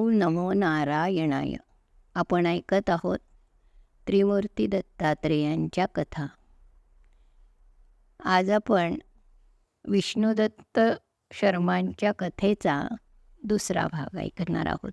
ओम नमो नारायणाय. आपण ऐकत आहोत त्रिमूर्ती दत्तात्रेयांच्या कथा. आज आपण विष्णुदत्त शर्मांच्या कथेचा दुसरा भाग ऐकणार आहोत.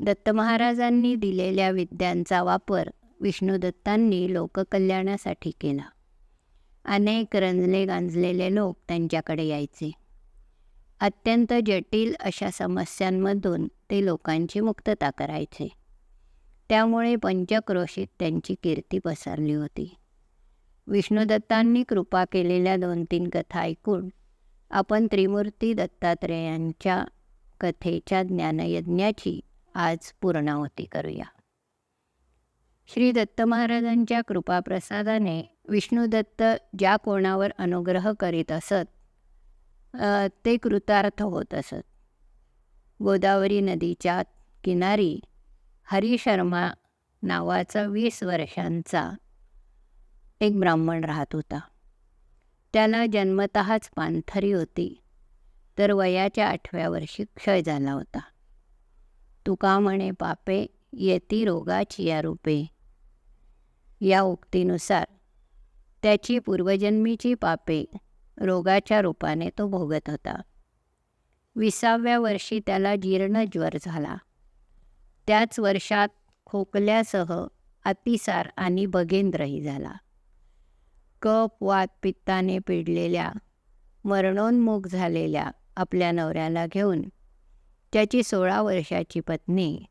दत्त महाराजांनी दिलेल्या विद्यांचा वापर विष्णुदत्तांनी लोककल्याणासाठी केला. अनेक रंजले गांजलेले लोक त्यांच्याकडे यायचे. अत्यंत जटिल अशा समस्यांमधून ते लोकांची मुक्तता करायचे. त्यामुळे पंचक्रोशीत त्यांची कीर्ती पसरली होती. विष्णुदत्तांनी कृपा केलेल्या दोन तीन कथा ऐकून आपण त्रिमूर्ती दत्तात्रेयांच्या कथेच्या ज्ञानयज्ञाची आज पूर्णावती करूया. श्री दत्त महाराजांच्या कृपाप्रसादाने विष्णुदत्त ज्या कोणावर अनुग्रह करीत असत ते कृतार्थ होत असत. गोदावरी नदीच्या किनारी हरी शर्मा नावाचा वीस वर्षांचा एक ब्राह्मण राहत होता. त्याला जन्मतःच पानथरी होती तर वयाच्या आठव्या वर्षी क्षय झाला होता. तुका म्हणे पापे येती रोगाची या रूपे. या उक्तीनुसार त्याची पूर्वजन्मीची पापे रोगाच्या रूपाने तो भोगत होता. विसाव्या वर्षी त्याला जीर्ण ज्वर झाला. त्याच वर्षात खोकल्यासह अतिसार आणि बगेंद्रही झाला. कप वात पित्ताने पिडलेल्या मरणोन्मुख झालेल्या आपल्या नवऱ्याला घेऊन त्याची सोळा वर्षाची पत्नी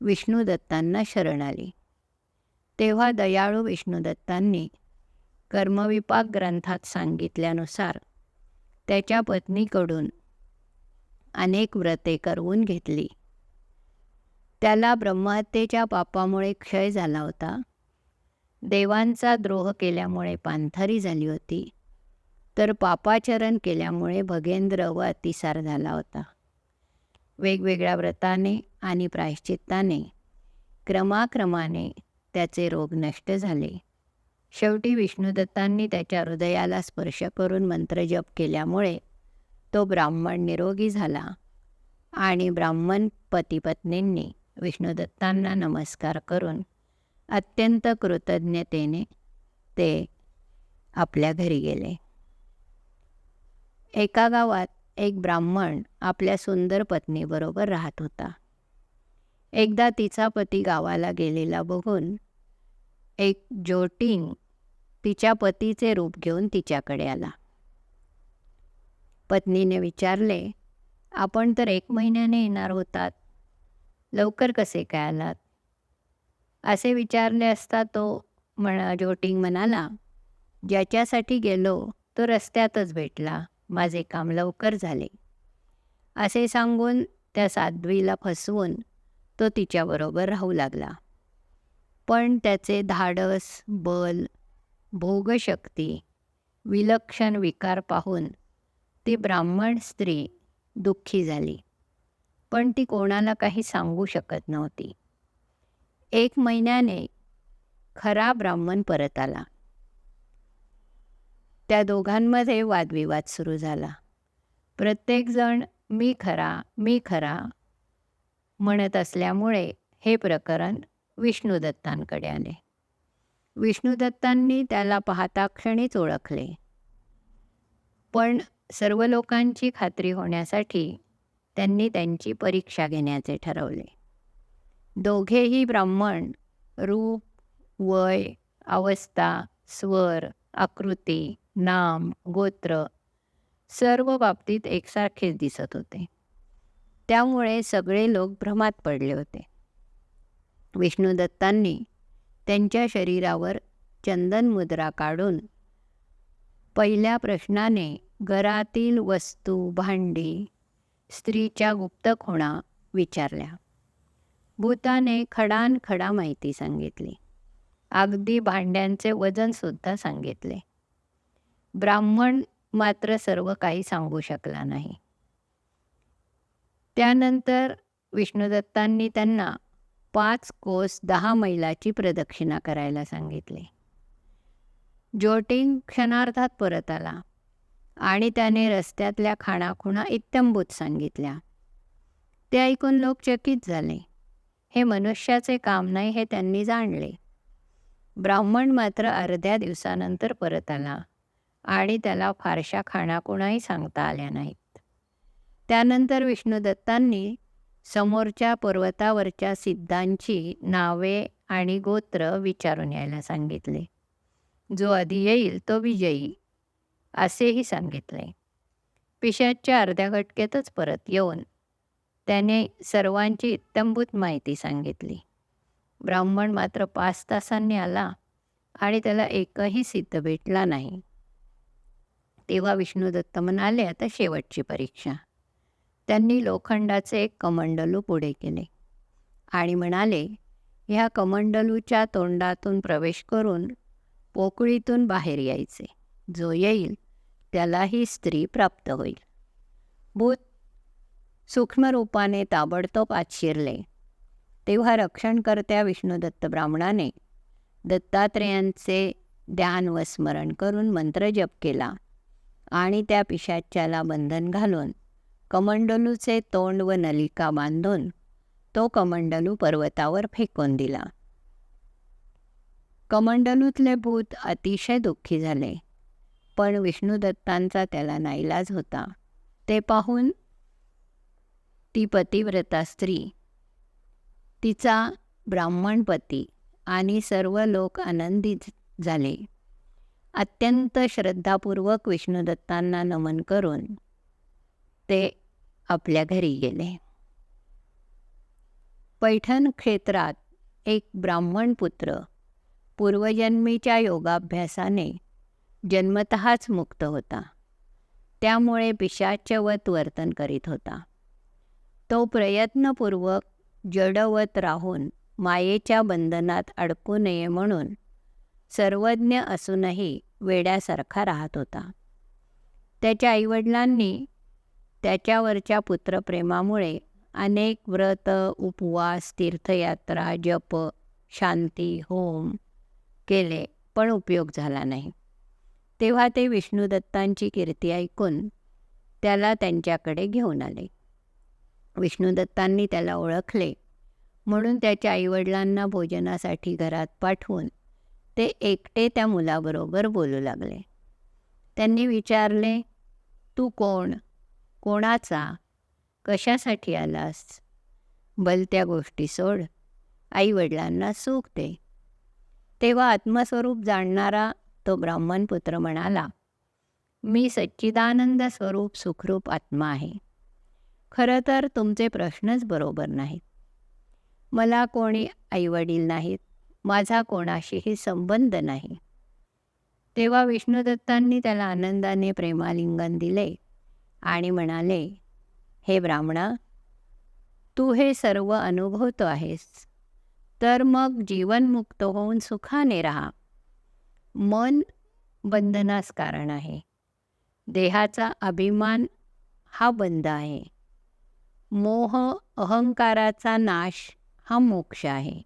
विष्णुदत्तांना शरण आली. तेव्हा दयाळू विष्णुदत्तांनी कर्मविपाक ग्रंथात सांगितल्यानुसार त्याच्या पत्नीकडून अनेक व्रते करवून घेतली. त्याला ब्रह्महत्येच्या पापामुळे क्षय झाला होता. देवांचा द्रोह केल्यामुळे पांथरी झाली होती. तर पापाचरण केल्यामुळे भगेंद्र व अतिसार झाला होता. वेगवेगळ्या व्रताने आणि प्रायश्चित्ताने क्रमाक्रमाने त्याचे रोग नष्ट झाले. शेवटी विष्णुदत्तांनी त्याच्या हृदयाला स्पर्श करून मंत्रजप केल्यामुळे तो ब्राह्मण निरोगी झाला आणि ब्राह्मण पतीपत्नींनी विष्णुदत्तांना नमस्कार करून अत्यंत कृतज्ञतेने ते आपल्या घरी गेले. एका गावात एक ब्राह्मण आपल्या सुंदर पत्नीबरोबर राहत होता. एकदा तिचा पती गावाला गेलेला बघून एक जोटिंग तिच्या पतीचे रूप घेऊन तिच्याकडे आला. पत्नीने विचारले आपण तर एक महिन्याने येणार होतात. लवकर कसे काय आलात? असे विचारले असता तो म्हणा जोटिंग म्हणाला ज्याच्यासाठी गेलो तो रस्त्यातच भेटला. माझे काम लवकर झाले. असे सांगून त्या साध्वीला फसवून तो तिच्याबरोबर राहू लागला. पण त्याचे धाडस बल भोगशक्ती विलक्षण विकार पाहून ती ब्राह्मण स्त्री दुःखी झाली. पण ती कोणाला काही सांगू शकत नव्हती. एक महिन्याने खरा ब्राह्मण परत आला. त्या दोघांमध्ये वादविवाद सुरू झाला. प्रत्येकजण मी खरा मी खरा म्हणत असल्यामुळे हे प्रकरण विष्णुदत्तांकडे आले. विष्णुदत्तांनी त्याला पाहता क्षणीच ओळखले. पण सर्व लोकांची खात्री होण्यासाठी त्यांनी त्यांची परीक्षा घेण्याचे ठरवले. दोघेही ब्राह्मण रूप वय अवस्था स्वर आकृती नाम गोत्र सर्व बाबतीत एकसारखेच दिसत होते. त्यामुळे सगळे लोक भ्रमात पडले होते. विष्णुदत्तांनी त्यांच्या शरीरावर चंदन मुद्रा काढून पहिल्या प्रश्नाने घरातील वस्तू भांडी स्त्रीच्या गुप्त खुणा विचारल्या. भूताने खडान खडा माहिती सांगितली. अगदी भांड्यांचे वजनसुद्धा सांगितले. ब्राह्मण मात्र सर्व काही सांगू शकला नाही. त्यानंतर विष्णुदत्तांनी त्यांना पाच कोस दहा मैलाची प्रदक्षिणा करायला सांगितले. जोटिंग क्षणार्धात परत आला आणि त्याने रस्त्यातल्या खाणाखुणा इत्यंभूत सांगितल्या ते ऐकून लोक चकित झाले. हे मनुष्याचे काम नाही हे त्यांनी जाणले. ब्राह्मण मात्र अर्ध्या दिवसानंतर परत आला आणि त्याला फारशा खाणाकुणाही सांगता आल्या नाहीत. त्यानंतर विष्णुदत्तांनी समोरच्या पर्वतावरच्या सिद्धांची नावे आणि गोत्र विचारून यायला सांगितले. जो आधी येईल तो विजयी असेही सांगितले. पिशाच्या अर्ध्या घटकेतच परत येऊन त्याने सर्वांची इत्तंभूत माहिती सांगितली. ब्राह्मण मात्र पाच तासांनी आला आणि त्याला एकही सिद्ध भेटला नाही. तेव्हा विष्णुदत्त म्हणाले आता शेवटची परीक्षा. त्यांनी लोखंडाचे एक कमंडलू पुढे केले. आणि म्हणाले ह्या कमंडलूच्या तोंडातून प्रवेश करून पोकळीतून बाहेर यायचे. जो येईल त्याला ही स्त्री प्राप्त होईल. भूत सूक्ष्म रूपाने ताबडतोब आत शिरले तेव्हा रक्षणकर्त्या विष्णुदत्त ब्राह्मणाने दत्तात्रेयांचे ध्यान व स्मरण करून मंत्रजप केला आणि त्या पिशाच्याला बंधन घालून कमंडलूचे तोंड व नलिका बांधून तो कमंडलू पर्वतावर फेकून दिला. कमंडलूतले भूत अतिशय दुःखी झाले पण विष्णुदत्तांचा त्याला नाईलाज होता. ते पाहून ती पतिव्रता स्त्री तिचा ब्राह्मणपती आणि सर्व लोक आनंदित झाले. अत्यंत श्रद्धापूर्वक विष्णुदत्तांना नमन करून ते आपल्या घरी गेले. पैठण क्षेत्रात एक ब्राह्मण पुत्र पूर्वजन्मीच्या योगाभ्यासाने जन्मतःच मुक्त होता. त्यामुळे पिशाचवत वर्तन करीत होता. तो प्रयत्नपूर्वक जडवत राहून मायेच्या बंधनात अडकू नये म्हणून सर्वज्ञ असूनही वेड्यासारखा राहत होता. त्याच्या आईवडिलांनी त्याच्यावरच्या पुत्रप्रेमामुळे अनेक व्रत उपवास तीर्थयात्रा जप शांती होम केले पण उपयोग झाला नाही. तेव्हा ते विष्णुदत्तांची कीर्ती ऐकून त्याला त्यांच्याकडे घेऊन आले. विष्णुदत्तांनी त्याला ओळखले म्हणून त्याच्या आईवडिलांना भोजनासाठी घरात पाठवून ते एकटे त्या मुलाबरोबर बोलू लागले. त्यांनी विचारले तू कोण? कोणाचा? कशासाठी आलास? बलत्या गोष्टी सोड. आईवडिलांना सुख दे. तेव्हा आत्मस्वरूप जाणणारा तो ब्राह्मणपुत्र म्हणाला मी सच्चिदानंद स्वरूप सुखरूप आत्मा आहे. खरं तर तुमचे प्रश्नच बरोबर नाहीत. मला कोणी आईवडील नाहीत. माझा कोणाशीही संबंध नाही. तेव्हा विष्णुदत्तांनी त्याला आनंदाने प्रेमालिंगन दिले. आणि म्हणाले हे ब्राह्मणा तू हे सर्व अनुभवतो आहेस. तर मग जीवनमुक्त होऊन सुखाने राहा. मन बंधनास कारण आहे. देहाचा अभिमान हा बंध आहे. मोह अहंकाराचा नाश हा मोक्ष आहे.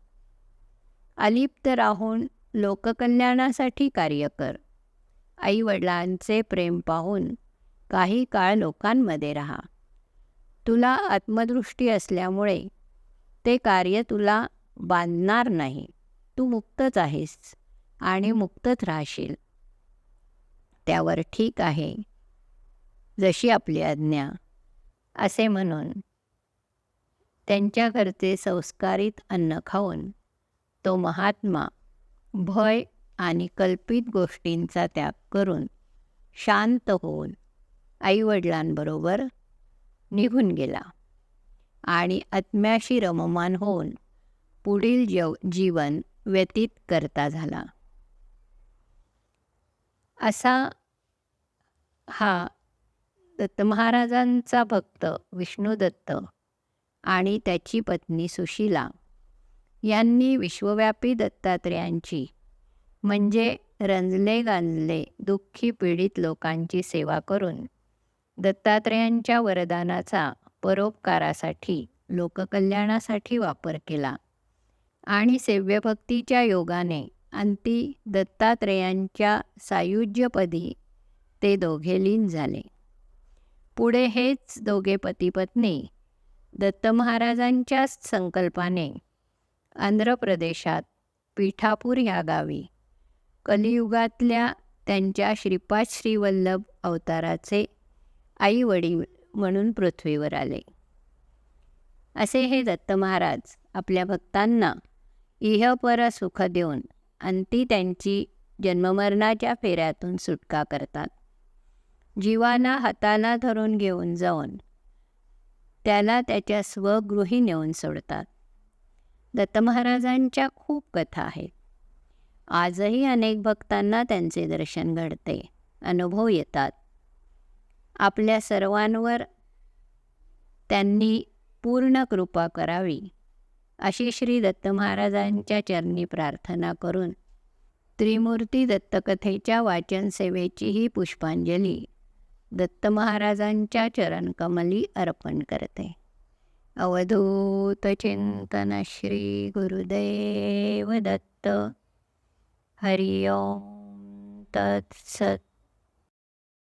अलिप्त राहून लोककल्याणासाठी कार्य कर. आईवडिलांचे प्रेम पाहून काही काळ लोकांमध्ये राहा. तुला आत्मदृष्टी असल्यामुळे ते कार्य तुला बांधणार नाही. तू मुक्तच आहेस आणि मुक्तच राहशील. त्यावर ठीक आहे. जशी आपली आज्ञा असे म्हणून. त्यांच्या घरचे संस्कारित अन्न खाऊन तो महात्मा भय आणि कल्पित गोष्टींचा त्याग करून शांत होऊन आईवडिलांबरोबर निघून गेला आणि आत्म्याशी रममान होऊन पुढील जव जीवन व्यतीत करता झाला. असा हा दत्त महाराजांचा भक्त विष्णुदत्त आणि त्याची पत्नी सुशीला यांनी विश्वव्यापी दत्तात्रेयांची म्हणजे रंजले गांजले दुःखी पीडित लोकांची सेवा करून दत्तात्रेयांच्या वरदानाचा परोपकारासाठी लोककल्याणासाठी वापर केला. आणि सेव्यभक्तीच्या योगाने अंती दत्तात्रेयांच्या सायुज्यपदी ते दोघे लीन झाले. पुढे हेच दोघे पतीपत्नी दत्त महाराजांच्याच संकल्पाने आंध्र प्रदेशात पीठापूर ह्या गावी कलियुगातल्या त्यांच्या श्रीपाद श्रीवल्लभ अवताराचे आई वडील म्हणून पृथ्वीवर आले. असे हे दत्त महाराज आपल्या भक्तांना इहपर सुख देऊन अंती त्यांची जन्ममरणाच्या फेऱ्यातून सुटका करतात. जीवाना हाताला धरून घेऊन जाऊन त्याला त्याच्या स्वगृही नेऊन सोडतात. दत्त महाराजांच्या खूप कथा आहेत. आजही अनेक भक्तांना त्यांचे दर्शन घडते. अनुभव येतात. आपल्या सर्वांवर त्यांनी पूर्ण कृपा करावी अशी श्री दत्त महाराजांच्या चरणी प्रार्थना करून त्रिमूर्ती दत्तकथेच्या वाचन सेवेची ही पुष्पांजली दत्त महाराजांच्या चरणकमली अर्पण करते. अवधूत चिंतन श्री गुरुदेव दत्त. हरि ओम तत्सत.